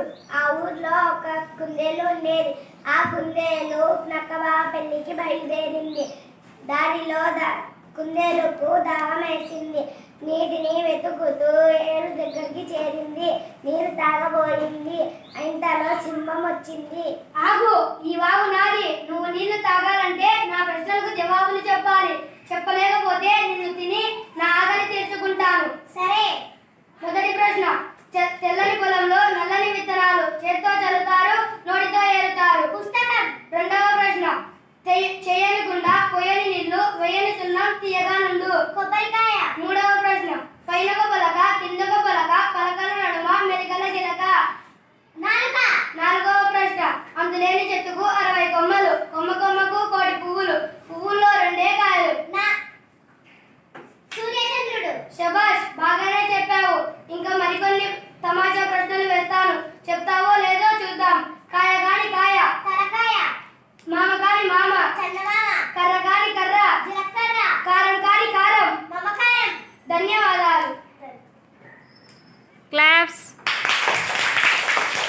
ఊరు ఆ ఊర్లో ఒక కుందేలు ఉండేది. ఆ కుందేలు నక్కబా పెళ్ళికి బయలుదేరింది. దారిలో దా కుందేలుకు దాహం వేసింది. నీటిని వెతుకుతూ ఏరు దగ్గరికి చేరింది. నీరు తాగబోయింది. ఇంతలో సింహం వచ్చింది. ఆగు ఈ వాగు నాది. నువ్వు నీళ్ళు తాగాలంటే తీయగా నుండు కొబ్బరికాయ. మూడవ ప్రశ్న. పైనక పలక కిందక పలక పలకల నడుమ మెలికల గిలక. నాలుక. నాలుగవ ప్రశ్న. అందులేని చెట్టుకు అరవై కొమ్మలు. కొమ్మ కొమ్మకు కోటి పువ్వులు. పువ్వుల్లో రెండే కాయలు. నా సూర్యచంద్రుడు. శబా claps.